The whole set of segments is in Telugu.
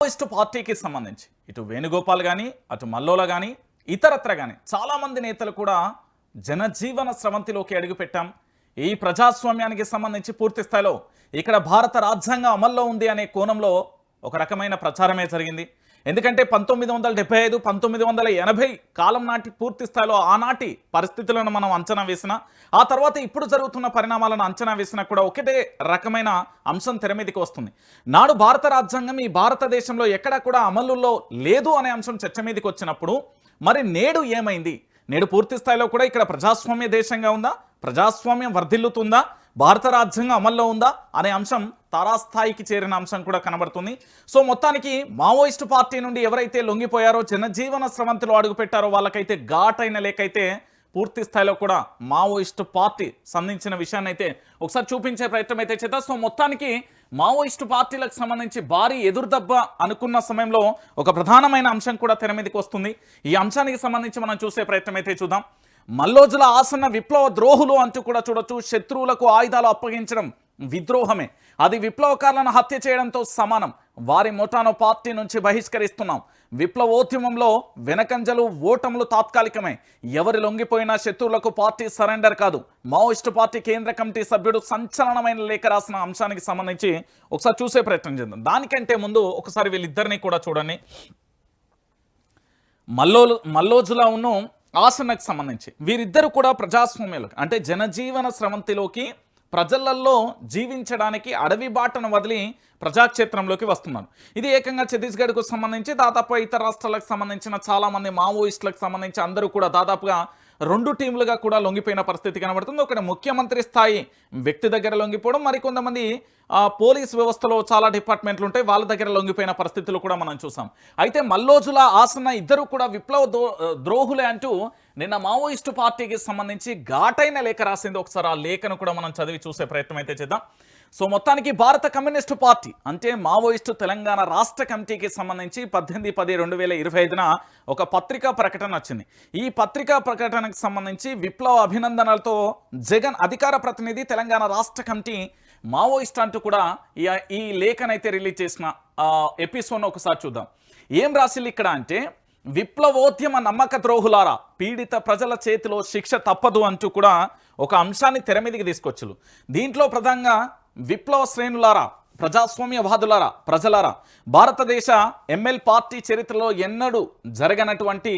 మావోయిస్టు పార్టీకి సంబంధించి. ఇటు వేణుగోపాల్ కానీ అటు మల్లోల కానీ ఇతరత్ర కానీ చాలామంది నేతలు కూడా జనజీవన స్రవంతిలోకి అడుగుపెట్టాం. ఈ ప్రజాస్వామ్యానికి సంబంధించి పూర్తి స్థాయిలో ఇక్కడ భారత రాజ్యాంగం అమల్లో ఉంది అనే కోణంలో ఒక రకమైన ప్రచారమే జరిగింది. ఎందుకంటే పంతొమ్మిది వందల డెబ్బై ఐదు పంతొమ్మిది వందల ఎనభై కాలం నాటి పూర్తి స్థాయిలో ఆనాటి పరిస్థితులను మనం అంచనా వేసిన ఆ తర్వాత ఇప్పుడు జరుగుతున్న పరిణామాలను అంచనా వేసినా కూడా ఒకటే రకమైన అంశం తెర మీదకి వస్తుంది. నాడు భారత రాజ్యాంగం ఈ భారతదేశంలో ఎక్కడా కూడా అమలులో లేదు అనే అంశం చర్చ మీదకి వచ్చినప్పుడు మరి నేడు ఏమైంది? నేడు పూర్తి స్థాయిలో కూడా ఇక్కడ ప్రజాస్వామ్య దేశంగా ఉందా? ప్రజాస్వామ్యం వర్ధిల్లుతుందా? భారత రాజ్యాంగం అమల్లో ఉందా అనే అంశం తారాస్థాయికి చేరిన అంశం కూడా కనబడుతుంది. సో మొత్తానికి మావోయిస్టు పార్టీ నుండి ఎవరైతే లొంగిపోయారో జనజీవన స్రవంతిలో అడుగుపెట్టారో వాళ్ళకైతే ఘాటైన లేకైతే పూర్తి స్థాయిలో కూడా మావోయిస్టు పార్టీ సంధించిన విషయాన్ని అయితే ఒకసారి చూపించే ప్రయత్నం అయితే చేద్దాం. సో మొత్తానికి మావోయిస్టు పార్టీలకు సంబంధించి భారీ ఎదురుదెబ్బ అనుకున్న సమయంలో ఒక ప్రధానమైన అంశం కూడా తెర మీదకి వస్తుంది. ఈ అంశానికి సంబంధించి మనం చూసే ప్రయత్నం అయితే చూద్దాం. మల్లోజుల ఆసన్న విప్లవ ద్రోహులు అంటూ కూడా చూడొచ్చు. శత్రువులకు ఆయుధాలు అప్పగించడం విద్రోహమే. అది విప్లవకారులను హత్య చేయడంతో సమానం. వారి ముఠాను పార్టీ నుంచి బహిష్కరిస్తున్నాం. విప్లవోద్యమంలో వెనకంజలు ఓటములు తాత్కాలికమే. ఎవరి లొంగిపోయినా శత్రువులకు పార్టీ సరెండర్ కాదు. మావోయిస్టు పార్టీ కేంద్ర కమిటీ సభ్యుడు సంచలనమైన లేఖ రాసిన అంశానికి సంబంధించి ఒకసారి చూసే ప్రయత్నం చేద్దాం. దానికంటే ముందు ఒకసారి వీళ్ళిద్దరిని కూడా చూడండి. మల్లోలు మల్లోజులా ఉన్ను ఆసనకు సంబంధించి. వీరిద్దరు కూడా ప్రజాస్వామ్యులు. అంటే జనజీవన స్రవంతిలోకి ప్రజలల్లో జీవించడానికి అడవి బాటను వదిలి ప్రజాక్షేత్రంలోకి వస్తున్నారు. ఇది ఏకంగా ఛత్తీస్గఢ్కు సంబంధించి దాదాపు ఇతర రాష్ట్రాలకు సంబంధించిన చాలామంది మావోయిస్టులకు సంబంధించి అందరూ కూడా దాదాపుగా రెండు టీంలుగా కూడా లొంగిపోయిన పరిస్థితి కనబడుతుంది. ఒకటి ముఖ్యమంత్రి స్థాయి వ్యక్తి దగ్గర లొంగిపోవడం మరికొంతమంది పోలీస్ వ్యవస్థలో చాలా డిపార్ట్మెంట్లు ఉంటాయి వాళ్ళ దగ్గర లొంగిపోయిన పరిస్థితులు కూడా మనం చూసాం. అయితే మల్లోజుల ఆసన ఇద్దరు కూడా విప్లవ దో- ద్రోహులే అంటూ నిన్న మావోయిస్టు పార్టీకి సంబంధించి ఘాటైన లేఖ రాసింది. ఒకసారి ఆ లేఖను కూడా మనం చదివి చూసే ప్రయత్నం అయితే చేద్దాం. సో మొత్తానికి భారత కమ్యూనిస్టు పార్టీ అంటే మావోయిస్టు తెలంగాణ రాష్ట్ర కమిటీకి సంబంధించి పద్దెనిమిది పది రెండు వేల ఇరవై ఐదున ఒక పత్రికా ప్రకటన వచ్చింది. ఈ పత్రికా ప్రకటనకు సంబంధించి విప్లవ అభినందనలతో జగన్ అధికార ప్రతినిధి తెలంగాణ రాష్ట్ర కమిటీ మావోయిస్ట్ అంటూ కూడా ఈ లేఖనైతే రిలీజ్ చేసిన ఎపిసోడ్ ఒకసారి చూద్దాం. ఏం రాసింది ఇక్కడ అంటే విప్లవోద్యమ నమ్మక ద్రోహులారా పీడిత ప్రజల చేతిలో శిక్ష తప్పదు అంటూ కూడా ఒక అంశాన్ని తెర మీదకి తీసుకొచ్చులు. దీంట్లో ప్రధానంగా విప్లవ శ్రేణులారా ప్రజాస్వామ్యవాదులారా ప్రజలారా భారతదేశ ఎంఎల్ పార్టీ చరిత్రలో ఎన్నడూ జరగనటువంటి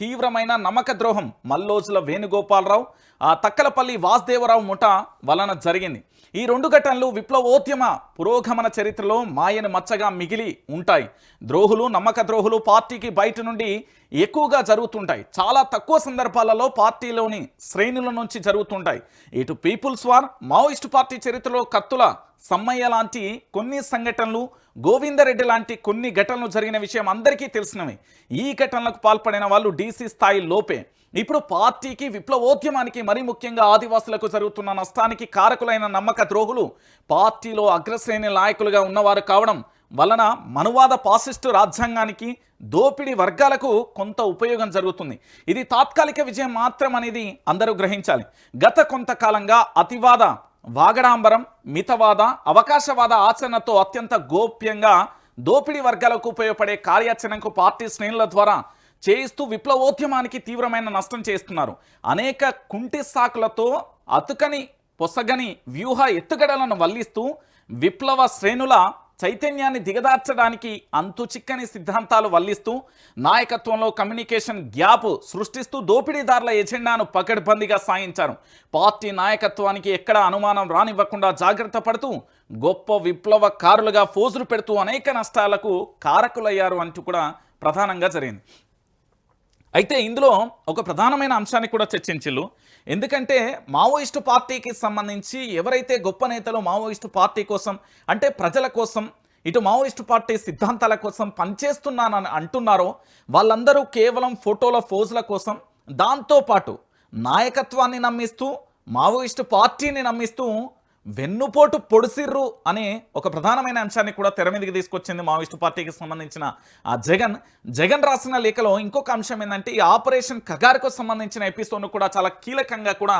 తీవ్రమైన నమ్మక ద్రోహం మల్లోజుల వేణుగోపాలరావు ఆ తక్కలపల్లి వాసుదేవరావు ముఠ వలన జరిగింది. ఈ రెండు ఘటనలు విప్లవోద్యమ పురోగమన చరిత్రలో మాయని మచ్చగా మిగిలి ఉంటాయి. ద్రోహులు నమ్మక ద్రోహులు పార్టీకి బయట నుండి ఎక్కువగా జరుగుతుంటాయి. చాలా తక్కువ సందర్భాలలో పార్టీలోని శ్రేణుల నుంచి జరుగుతుంటాయి. ఇటు పీపుల్స్ వార్ మావోయిస్టు పార్టీ చరిత్రలో కత్తుల సమ్మయ్య లాంటి కొన్ని సంఘటనలు గోవిందరెడ్డి లాంటి కొన్ని ఘటనలు జరిగిన విషయం అందరికీ తెలిసినవి. ఈ ఘటనలకు పాల్పడిన వాళ్ళు డీసీ స్థాయి లోపే. ఇప్పుడు పార్టీకి విప్లవోద్యమానికి మరీ ముఖ్యంగా ఆదివాసులకు జరుగుతున్న నష్టానికి కారకులైన నమ్మక ద్రోహులు పార్టీలో అగ్రశ్రేణి నాయకులుగా ఉన్నవారు కావడం వలన మనువాద పాసిస్టు రాజ్యాంగానికి దోపిడీ వర్గాలకు కొంత ఉపయోగం జరుగుతుంది. ఇది తాత్కాలిక విజయం మాత్రం అనేది అందరూ గ్రహించాలి. గత కొంతకాలంగా అతివాద వాగడాంబరం మితవాద అవకాశవాద ఆచరణతో అత్యంత గోప్యంగా దోపిడీ వర్గాలకు ఉపయోగపడే కార్యాచరణకు పార్టీ శ్రేణుల ద్వారా చేయిస్తూ విప్లవోద్యమానికి తీవ్రమైన నష్టం చేస్తున్నారు. అనేక కుంటి సాకులతో అతుకని పొసగని వ్యూహ ఎత్తుగడలను వల్లిస్తూ విప్లవ శ్రేణుల చైతన్యాన్ని దిగదార్చడానికి అంతు చిక్కని సిద్ధాంతాలు వల్లిస్తూ నాయకత్వంలో కమ్యూనికేషన్ గ్యాప్ సృష్టిస్తూ దోపిడీదారుల ఎజెండాను పకడ్బందీగా సాగించారు పార్టీ నాయకత్వానికి ఎక్కడ అనుమానం రానివ్వకుండా జాగ్రత్త పడుతూ గొప్ప విప్లవకారులుగా ఫోజులు పెడుతూ అనేక నష్టాలకు కారకులయ్యారు అంటూ కూడా ప్రధానంగా జరిగింది. అయితే ఇందులో ఒక ప్రధానమైన అంశాన్ని కూడా చర్చించిల్లు. ఎందుకంటే మావోయిస్టు పార్టీకి సంబంధించి ఎవరైతే గొప్ప నేతలు మావోయిస్టు పార్టీ కోసం అంటే ప్రజల కోసం ఇటు మావోయిస్టు పార్టీ సిద్ధాంతాల కోసం పనిచేస్తున్నానని అంటున్నారో వాళ్ళందరూ కేవలం ఫోటోల ఫోజుల కోసం దాంతోపాటు నాయకత్వాన్ని నమ్మిస్తూ మావోయిస్టు పార్టీని నమ్మిస్తూ వెన్నుపోటు పొడిసిర్రు అనే ఒక ప్రధానమైన అంశాన్ని కూడా తెర మీదకి తీసుకొచ్చింది మావోయిస్టు పార్టీకి సంబంధించిన ఆ జగన్. జగన్ రాసిన లేఖలో ఇంకొక అంశం ఏంటంటే ఈ ఆపరేషన్ కగార్కు సంబంధించిన ఎపిసోడ్ను కూడా చాలా కీలకంగా కూడా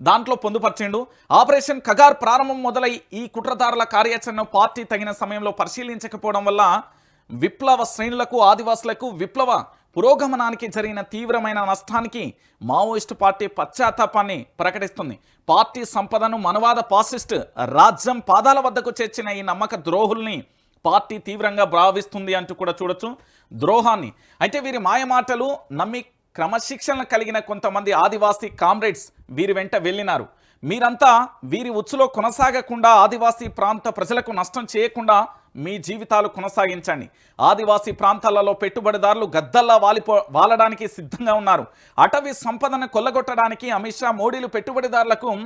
దాంట్లో పొందుపరిచిండు. ఆపరేషన్ కగార్ ప్రారంభం మొదలై ఈ కుట్రదారుల కార్యాచరణను పార్టీ తగిన సమయంలో పరిశీలించకపోవడం వల్ల విప్లవ శ్రేణులకు ఆదివాసులకు విప్లవ పురోగమనానికి జరిగిన తీవ్రమైన నష్టానికి మావోయిస్టు పార్టీ పశ్చాత్తాపాన్ని ప్రకటిస్తుంది. పార్టీ సంపదను మనవాద పాసిస్ట్ రాజ్యం పాదాల వద్దకు చేర్చిన ఈ నమ్మక ద్రోహుల్ని పార్టీ తీవ్రంగా భావిస్తుంది అంటూ కూడా చూడొచ్చు ద్రోహాన్ని. అయితే వీరి మాయమాటలు నమ్మి క్రమశిక్షణ కలిగిన కొంతమంది ఆదివాసీ కామ్రేడ్స్ వీరి వెంట వెళ్ళినారు. మీరంతా వీరి ఉచ్చులో కొనసాగకుండా ఆదివాసీ ప్రాంత ప్రజలకు నష్టం చేయకుండా మీ జీవితాలు కొనసాగించండి. ఆదివాసీ ప్రాంతాలలో పెట్టుబడిదారులు గద్దల్లా వాలిపో వాలడానికి సిద్ధంగా ఉన్నారు. అటవీ సంపదను కొల్లగొట్టడానికి అమిత్ షా మోడీలు పెట్టుబడిదారులకు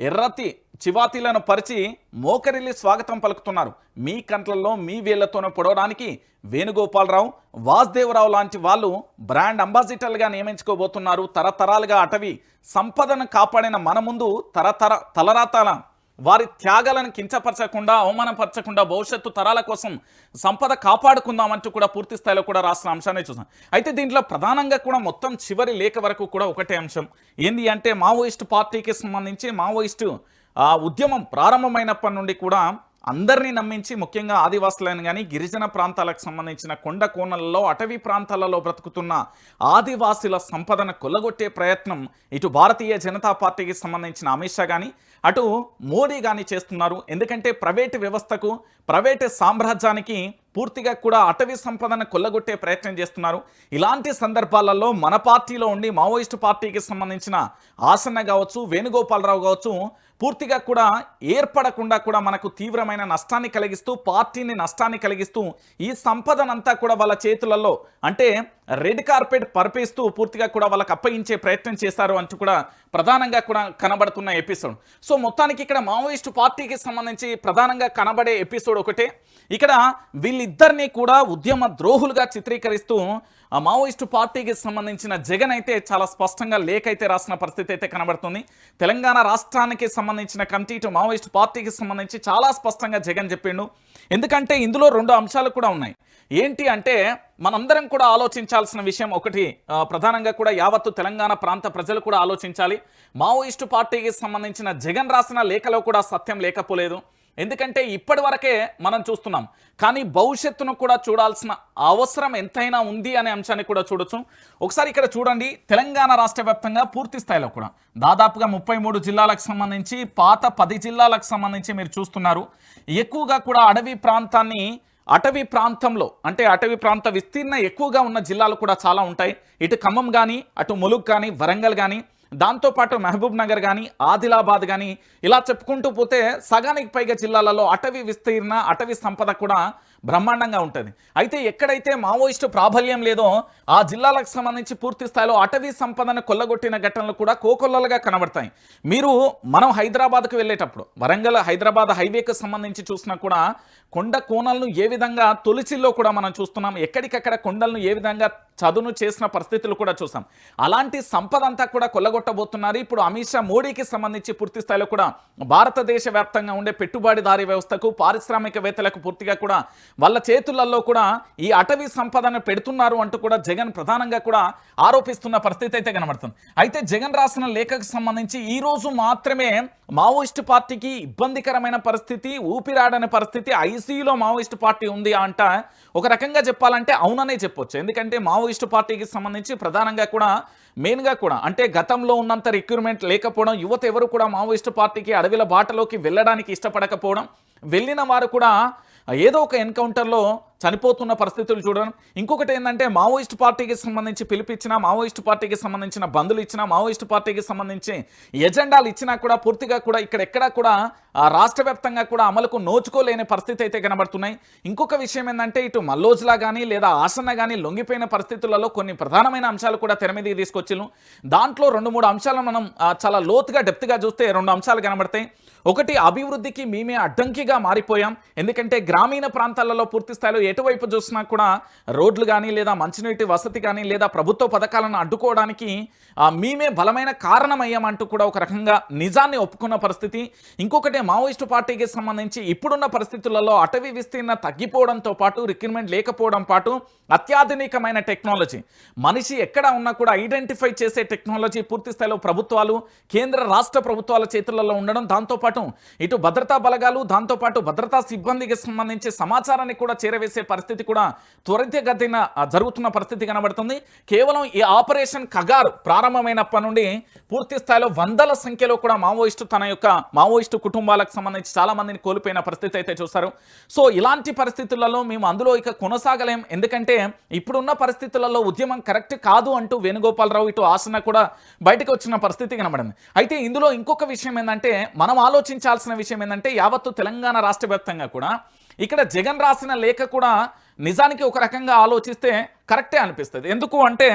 ఎర్రతి చివాతీలను పరిచి మోకరిల్లి స్వాగతం పలుకుతున్నారు. మీ కంట్లలో మీ వేళ్ళతోనూ పొడవడానికి వేణుగోపాలరావు వాసుదేవరావు లాంటి వాళ్ళు బ్రాండ్ అంబాసిడర్లుగా నియమించుకోబోతున్నారు. తరతరాలుగా అటవీ సంపదను కాపాడిన మన ముందు తరతర తలరాతాల వారి త్యాగాలను కించపరచకుండా అవమానపరచకుండా భవిష్యత్తు తరాల కోసం సంపద కాపాడుకుందామంటూ కూడా పూర్తి స్థాయిలో కూడా రాసిన అంశాన్ని చూసాం. అయితే దీంట్లో ప్రధానంగా కూడా మొత్తం చివరి లేఖ వరకు కూడా ఒకటే అంశం. ఏంది అంటే మావోయిస్టు పార్టీకి సంబంధించి మావోయిస్టు ఆ ఉద్యమం ప్రారంభమైనప్పటి నుండి కూడా అందరినీ నమ్మించి ముఖ్యంగా ఆదివాసులను కానీ గిరిజన ప్రాంతాలకు సంబంధించిన కొండ కోణలలో అటవీ ప్రాంతాలలో బ్రతుకుతున్న ఆదివాసుల సంపదను కొల్లగొట్టే ప్రయత్నం ఇటు భారతీయ జనతా పార్టీకి సంబంధించిన అమిత్ షా కానీ అటు మోడీ కానీ చేస్తున్నారు. ఎందుకంటే ప్రైవేటు వ్యవస్థకు ప్రైవేటు సామ్రాజ్యానికి పూర్తిగా కూడా అటవీ సంపదను కొల్లగొట్టే ప్రయత్నం చేస్తున్నారు. ఇలాంటి సందర్భాలలో మన పార్టీలో ఉండి మావోయిస్టు పార్టీకి సంబంధించిన ఆసన్న కావచ్చు వేణుగోపాలరావు కావచ్చు పూర్తిగా కూడా ఏర్పడకుండా కూడా మనకు తీవ్రమైన నష్టాన్ని కలిగిస్తూ పార్టీని నష్టాన్ని కలిగిస్తూ ఈ సంపదనంతా కూడా వాళ్ళ చేతులలో అంటే రెడ్ కార్పెట్ పరిపిస్తూ పూర్తిగా కూడా వాళ్ళకి అప్పగించే ప్రయత్నం చేశారు అంటూ కూడా ప్రధానంగా కూడా కనబడుతున్న ఎపిసోడ్. సో మొత్తానికి ఇక్కడ మావోయిస్టు పార్టీకి సంబంధించి ప్రధానంగా కనబడే ఎపిసోడ్ ఒకటే. ఇక్కడ వీళ్ళిద్దరినీ కూడా ఉద్యమ ద్రోహులుగా చిత్రీకరిస్తూ ఆ మావోయిస్టు పార్టీకి సంబంధించిన జగన్ అయితే చాలా స్పష్టంగా లేఖ అయితే రాసిన పరిస్థితి అయితే కనబడుతుంది. తెలంగాణ రాష్ట్రానికి సంబంధించిన కమిటీ ఇటు మావోయిస్టు పార్టీకి సంబంధించి చాలా స్పష్టంగా జగన్ చెప్పిండు. ఎందుకంటే ఇందులో రెండు అంశాలు కూడా ఉన్నాయి. ఏంటి అంటే మనందరం కూడా ఆలోచించాల్సిన విషయం ఒకటి ప్రధానంగా కూడా యావత్తు తెలంగాణ ప్రాంత ప్రజలు కూడా ఆలోచించాలి. మావోయిస్టు పార్టీకి సంబంధించిన జగన్ రాసిన లేఖలో కూడా సత్యం లేకపోలేదు. ఎందుకంటే ఇప్పటి వరకే మనం చూస్తున్నాం. కానీ భవిష్యత్తును కూడా చూడాల్సిన అవసరం ఎంతైనా ఉంది అనే అంశాన్ని కూడా చూడొచ్చు. ఒకసారి ఇక్కడ చూడండి. తెలంగాణ రాష్ట్ర పూర్తి స్థాయిలో కూడా దాదాపుగా ముప్పై మూడు జిల్లాలకు సంబంధించి పాత పది జిల్లాలకు సంబంధించి మీరు చూస్తున్నారు. ఎక్కువగా కూడా అడవి ప్రాంతాన్ని అటవీ ప్రాంతంలో అంటే అటవీ ప్రాంత విస్తీర్ణ ఎక్కువగా ఉన్న జిల్లాలు కూడా చాలా ఉంటాయి. ఇటు ఖమ్మం కానీ అటు ములుగు కానీ వరంగల్ కానీ దాంతోపాటు మహబూబ్ నగర్ కానీ ఆదిలాబాద్ కానీ ఇలా చెప్పుకుంటూ పోతే సగానికి పైగా జిల్లాలలో అటవీ విస్తీర్ణ అటవీ సంపద కూడా బ్రహ్మాండంగా ఉంటుంది. అయితే ఎక్కడైతే మావోయిస్టు ప్రాబల్యం లేదో ఆ జిల్లాలకు సంబంధించి పూర్తి స్థాయిలో అటవీ సంపదను కొల్లగొట్టిన ఘటనలు కూడా కోకొల్లలుగా కనబడతాయి. మీరు మనం హైదరాబాద్కు వెళ్ళేటప్పుడు వరంగల్ హైదరాబాద్ హైవేకు సంబంధించి చూసినా కూడా కొండ కోణలను ఏ విధంగా తొలిచిల్లో కూడా మనం చూస్తున్నాం ఎక్కడికక్కడ కొండలను ఏ విధంగా చదును చేసిన పరిస్థితులు కూడా చూసాం. అలాంటి సంపద అంతా కూడా కొల్లగొట్టబోతున్నారు. ఇప్పుడు అమిత్ షా మోడీకి సంబంధించి పూర్తి స్థాయిలో కూడా భారతదేశ వ్యాప్తంగా ఉండే పెట్టుబడిదారీ వ్యవస్థకు పారిశ్రామికవేత్తలకు పూర్తిగా కూడా వాళ్ళ చేతులలో కూడా ఈ అటవీ సంపదను పెడుతున్నారు అంటూ కూడా జగన్ ప్రధానంగా కూడా ఆరోపిస్తున్న పరిస్థితి అయితే కనబడుతుంది. అయితే జగన్ రాసిన లేఖకు సంబంధించి ఈ రోజు మాత్రమే మావోయిస్టు పార్టీకి ఇబ్బందికరమైన పరిస్థితి ఊపిరాడని పరిస్థితి ఐసీయూలో మావోయిస్టు పార్టీ ఉంది అంట. ఒక రకంగా చెప్పాలంటే అవుననే చెప్పొచ్చు. ఎందుకంటే మావోయిస్టు పార్టీకి సంబంధించి ప్రధానంగా కూడా మెయిన్గా కూడా అంటే గతంలో ఉన్నంత రిక్రూట్మెంట్ లేకపోవడం యువత ఎవరు కూడా మావోయిస్టు పార్టీకి అడవిల బాటలోకి వెళ్ళడానికి ఇష్టపడకపోవడం వెళ్ళిన వారు కూడా ఏదో ఒక ఎన్కౌంటర్లో చనిపోతున్న పరిస్థితులు చూడడం. ఇంకొకటి ఏంటంటే మావోయిస్ట్ పార్టీకి సంబంధించి పిలిపిచ్చినా మావోయిస్ట్ పార్టీకి సంబంధించిన బంధులు ఇచ్చిన మావోయిస్ట్ పార్టీకి సంబంధించి ఎజెండాలు ఇచ్చినా కూడా పూర్తిగా కూడా ఇక్కడ ఎక్కడా కూడా రాష్ట్ర వ్యాప్తంగా కూడా అమలుకు నోచుకోలేని పరిస్థితి అయితే కనబడుతున్నాయి. ఇంకొక విషయం ఏంటంటే ఇటు మల్లోజ్లా కానీ లేదా ఆసన్న కానీ లొంగిపోయిన పరిస్థితులలో కొన్ని ప్రధానమైన అంశాలు కూడా తెర మీదకి తీసుకొచ్చిను దాంట్లో రెండు మూడు అంశాలను మనం చాలా లోతుగా డెప్త్గా చూస్తే రెండు అంశాలు కనబడతాయి. ఒకటి అభివృద్ధికి మేమే అడ్డంకిగా మారిపోయాం. ఎందుకంటే గ్రామీణ ప్రాంతాలలో పూర్తి స్థాయిలో ఎటువైపు చూసినా కూడా రోడ్లు కానీ లేదా మంచినీటి వసతి కానీ లేదా ప్రభుత్వ పథకాలను అడ్డుకోవడానికి మేమే బలమైన కారణమయ్యామంటూ కూడా ఒక రకంగా నిజాన్ని ఒప్పుకున్న పరిస్థితి. ఇంకొకటి మావోయిస్టు పార్టీకి సంబంధించి ఇప్పుడున్న పరిస్థితులలో అటవీ విస్తీర్ణ తగ్గిపోవడంతో పాటు రిక్రూట్మెంట్ లేకపోవడం పాటు అత్యాధునికమైన టెక్నాలజీ. మనిషి ఎక్కడ ఉన్నా కూడా ఐడెంటిఫై చేసే టెక్నాలజీ పూర్తి స్థాయిలో ప్రభుత్వాలు కేంద్ర రాష్ట్ర ప్రభుత్వాల చేతులలో ఉండడం దాంతోపాటు ఇటు భద్రతా బలగాలు దాంతోపాటు భద్రతా సిబ్బందికి సంబంధించి సమాచారాన్ని కూడా చేరవేసే చేసే పరిస్థితి కూడా త్వరితగతిన జరుగుతున్న పరిస్థితి కనబడుతుంది. కేవలం ఈ ఆపరేషన్ కగార్ ప్రారంభమైనప్పటి నుండి పూర్తి స్థాయిలో వందల సంఖ్యలో కూడా మావోయిస్టు తన యొక్క మావోయిస్టు కుటుంబాలకు సంబంధించి చాలా మందిని కోల్పోయిన పరిస్థితి అయితే చూస్తారు సో ఇలాంటి పరిస్థితులలో మేము అందులో ఇక కొనసాగలేం. ఎందుకంటే ఇప్పుడున్న పరిస్థితులలో ఉద్యమం కరెక్ట్ కాదు అంటూ వేణుగోపాలరావు ఇటు ఆసన కూడా బయటకు వచ్చిన పరిస్థితి కనబడింది. అయితే ఇందులో ఇంకొక విషయం ఏంటంటే మనం ఆలోచించాల్సిన విషయం ఏంటంటే యావత్తు తెలంగాణ రాష్ట్ర వ్యాప్తంగా కూడా ఇక్కడ జగన్ రాసిన లేఖ కూడా నిజానికి ఒక రకంగా ఆలోచిస్తే కరెక్టే అనిపిస్తుంది. ఎందుకు అంటే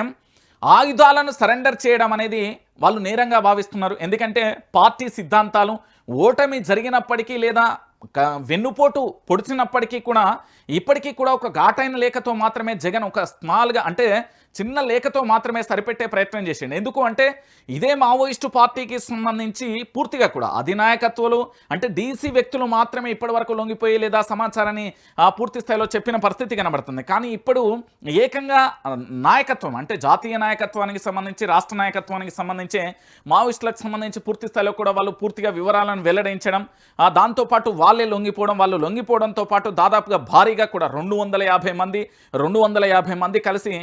ఆయుధాలను సరెండర్ చేయడం అనేది వాళ్ళు నేరంగా భావిస్తున్నారు. ఎందుకంటే పార్టీ సిద్ధాంతాలు ఓటమి జరిగినప్పటికీ లేదా వెన్నుపోటు పొడిచినప్పటికీ కూడా ఇప్పటికీ కూడా ఒక ఘాటైన లేఖతో మాత్రమే జగన్ ఒక స్మాల్గా అంటే చిన్న లేఖతో మాత్రమే సరిపెట్టే ప్రయత్నం చేసిండు. ఎందుకు అంటే ఇదే మావోయిస్టు పార్టీకి సంబంధించి పూర్తిగా కూడా అధినాయకత్వాలు అంటే డీసీ వ్యక్తులు మాత్రమే ఇప్పటి వరకు లొంగిపోయి లేదా సమాచారాన్ని పూర్తి స్థాయిలో చెప్పిన పరిస్థితి కనబడుతుంది. కానీ ఇప్పుడు ఏకంగా నాయకత్వం అంటే జాతీయ నాయకత్వానికి సంబంధించి రాష్ట్ర నాయకత్వానికి సంబంధించి మావోయిస్టులకు సంబంధించి పూర్తి స్థాయిలో కూడా వాళ్ళు పూర్తిగా వివరాలను వెల్లడించడం దాంతోపాటు వాళ్ళే లొంగిపోవడం వాళ్ళు లొంగిపోవడంతో పాటు దాదాపుగా భారీగా కూడా రెండు వందల యాభై మంది రెండు వందల యాభై మంది కలిసి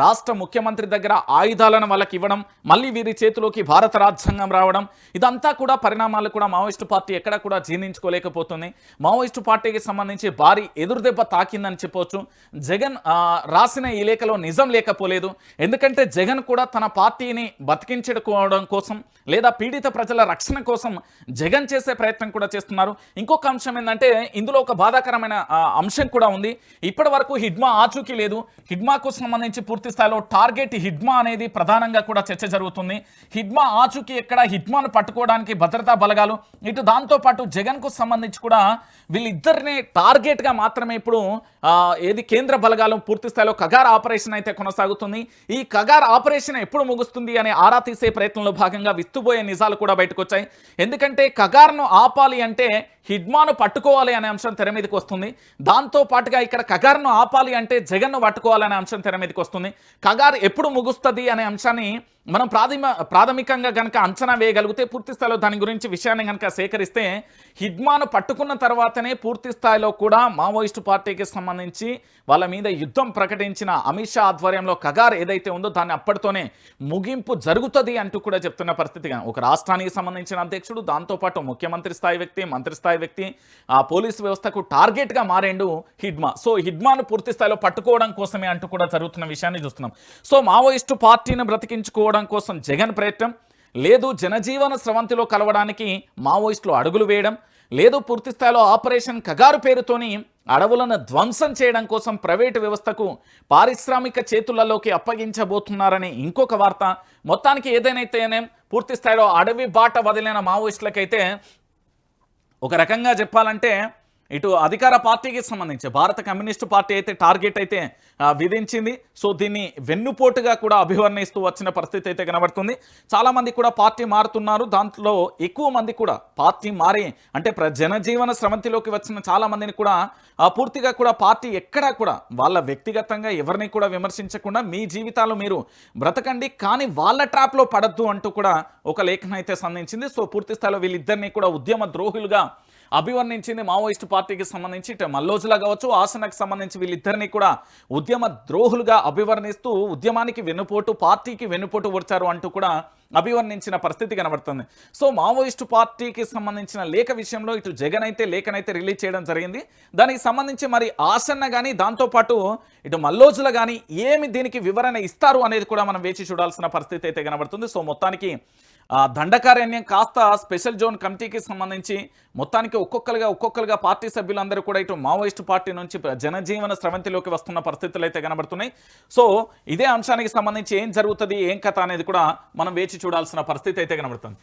రాష్ట్ర ముఖ్యమంత్రి దగ్గర ఆయుధాలను వాళ్ళకి ఇవ్వడం మళ్ళీ వీరి చేతిలోకి భారత రాజ్యాంగం రావడం ఇదంతా కూడా పరిణామాలు కూడా మావోయిస్టు పార్టీ ఎక్కడ కూడా జీర్ణించుకోలేకపోతుంది. మావోయిస్టు పార్టీకి సంబంధించి భారీ ఎదురుదెబ్బ తాకిందని చెప్పవచ్చు జగన్ రాసిన ఈ లేఖలో నిజం లేకపోలేదు. ఎందుకంటే జగన్ కూడా తన పార్టీని బతికించుకోవడం కోసం లేదా పీడిత ప్రజల రక్షణ కోసం జగన్ చేసే ప్రయత్నం కూడా చేస్తున్నారు. ఇంకొక అంశం ఏంటంటే ఇందులో ఒక బాధాకరమైన అంశం కూడా ఉంది. ఇప్పటి వరకు హిడ్మా ఆచూకీ లేదు. హిడ్మాకు సంబంధించి పూర్తి స్థాయిలో టార్గెట్ హిడ్మా అనేది ప్రధానంగా కూడా చర్చ జరుగుతుంది. హిడ్మా ఆచూకీ ఎక్కడ హిడ్మాను పట్టుకోవడానికి భద్రతా బలగాలు ఇటు దాంతో పాటు జగన్కు సంబంధించి కూడా వీళ్ళిద్దరిని టార్గెట్గా మాత్రమే ఇప్పుడు ఏది కేంద్ర బలగాలు పూర్తి స్థాయిలో కగార్ ఆపరేషన్ అయితే కొనసాగుతుంది. ఈ కగార్ ఆపరేషన్ ఎప్పుడు ముగుస్తుంది అనే ఆరా తీసే ప్రయత్నంలో భాగంగా విస్తుపోయే నిజాలు కూడా బయటకు వచ్చాయి ఎందుకంటే కగార్ను ఆపాలి అంటే హిడ్మాను పట్టుకోవాలి అనే అంశం తెర మీదకి వస్తుంది. దాంతో పాటుగా ఇక్కడ కగార్ను ఆపాలి అంటే జగన్ను పట్టుకోవాలనే అంశం తెర మీదకి వస్తుంది. కగార్ ఎప్పుడు ముగుస్తుంది అనే అంశాన్ని మనం ప్రాథమిక ప్రాథమికంగా కనుక అంచనా వేయగలిగితే పూర్తి స్థాయిలో దాని గురించి విషయాన్ని కనుక సేకరిస్తే హిడ్మాను పట్టుకున్న తర్వాతనే పూర్తి స్థాయిలో కూడా మావోయిస్టు పార్టీకి సంబంధించి వాళ్ళ మీద యుద్ధం ప్రకటించిన అమిత్ షా ఆధ్వర్యంలో కగార్ ఏదైతే ఉందో దాన్ని అప్పటితోనే ముగింపు జరుగుతుంది అంటూ కూడా చెప్తున్న పరిస్థితిగా ఒక రాష్ట్రానికి సంబంధించిన అధ్యక్షుడు దాంతోపాటు ముఖ్యమంత్రి స్థాయి వ్యక్తి మంత్రి స్థాయి వ్యక్తి ఆ పోలీసు వ్యవస్థకు టార్గెట్గా మారేండు హిడ్మా సో హిడ్మాను పూర్తి స్థాయిలో పట్టుకోవడం కోసమే అంటూ కూడా జరుగుతున్న విషయాన్ని చూస్తున్నాం. సో మావోయిస్టు పార్టీని బ్రతికించుకోవడం కోసం జగన్ ప్రయత్నం లేదు జనజీవన స్రవంతిలో కలవడానికి మావోయిస్టులు అడుగులు వేయడం లేదు పూర్తి స్థాయిలో ఆపరేషన్ కగారు పేరుతోని అడవులను ధ్వంసం చేయడం కోసం ప్రైవేటు వ్యవస్థకు పారిశ్రామిక చేతులలోకి అప్పగించబోతున్నారని ఇంకొక వార్త. మొత్తానికి ఏదైనా పూర్తి స్థాయిలో అడవి బాట వదిలిన మావోయిస్టులకైతే ఒక రకంగా చెప్పాలంటే ఇటు అధికార పార్టీకి సంబంధించి భారత కమ్యూనిస్టు పార్టీ అయితే టార్గెట్ అయితే విధించింది. సో దీన్ని వెన్నుపోటుగా కూడా అభివర్ణిస్తూ వచ్చిన పరిస్థితి అయితే కనబడుతుంది. చాలామంది కూడా పార్టీ మారుతున్నారు. దాంట్లో ఎక్కువ మంది కూడా పార్టీ మారి అంటే ప్ర జనజీవన స్రవంతిలోకి వచ్చిన చాలామందిని కూడా పూర్తిగా కూడా పార్టీ ఎక్కడా కూడా వాళ్ళ వ్యక్తిగతంగా ఎవరిని కూడా విమర్శించకుండా మీ జీవితాలు మీరు బ్రతకండి. కానీ వాళ్ళ ట్రాప్లో పడద్దు అంటూ కూడా ఒక లేఖను అయితే సంధించింది. సో పూర్తి స్థాయిలో వీళ్ళిద్దరినీ కూడా ఉద్యమ ద్రోహులుగా అభివర్ణించింది మావోయిస్టు పార్టీకి సంబంధించి ఇటు మల్లోజులా కావచ్చు ఆసనకు సంబంధించి వీళ్ళిద్దరిని కూడా ఉద్యమ ద్రోహులుగా అభివర్ణిస్తూ ఉద్యమానికి వెన్నుపోటు పార్టీకి వెన్నుపోటు వచ్చారు అంటూ కూడా అభివర్ణించిన పరిస్థితి కనబడుతుంది. సో మావోయిస్టు పార్టీకి సంబంధించిన లేఖ విషయంలో ఇటు జగన్ అయితే లేఖనైతే రిలీజ్ చేయడం జరిగింది. దానికి సంబంధించి మరి ఆసన్న కానీ దాంతోపాటు ఇటు మల్లోజుల కానీ ఏమి దీనికి వివరణ ఇస్తారు అనేది కూడా మనం వేచి చూడాల్సిన పరిస్థితి అయితే కనబడుతుంది. సో మొత్తానికి దండకారణ్యం కాస్త స్పెషల్ జోన్ కమిటీకి సంబంధించి మొత్తానికి ఒక్కొక్కరుగా ఒక్కొక్కరుగా పార్టీ సభ్యులందరూ కూడా ఇటు మావోయిస్టు పార్టీ నుంచి జనజీవన స్రవంతిలోకి వస్తున్న పరిస్థితులు అయితే కనబడుతున్నాయి. సో ఇదే అంశానికి సంబంధించి ఏం జరుగుతుంది ఏం కథ అనేది కూడా మనం వేచి చూడాల్సిన పరిస్థితి అయితే కనబడుతుంది.